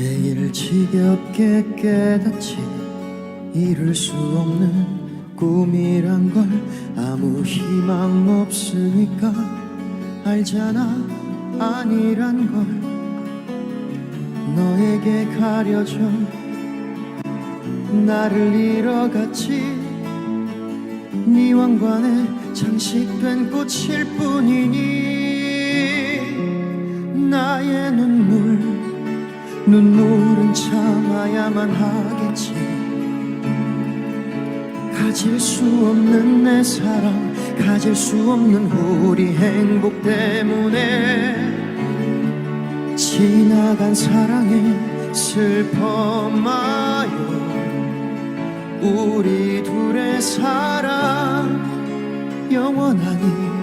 매일 지겹게 깨닫지 이룰 수 없는 꿈이란 걸 아무 희망 없으니까 알잖아 아니란 걸. 너에게 가려져 나를 잃어갔지. 네 왕관에 장식된 꽃일 뿐이니 참아야만 하겠지. 가질 수 없는 내 사랑 가질 수 없는 우리 행복 때문에 지나간 사랑에 슬퍼 마요. 우리 둘의 사랑 영원하니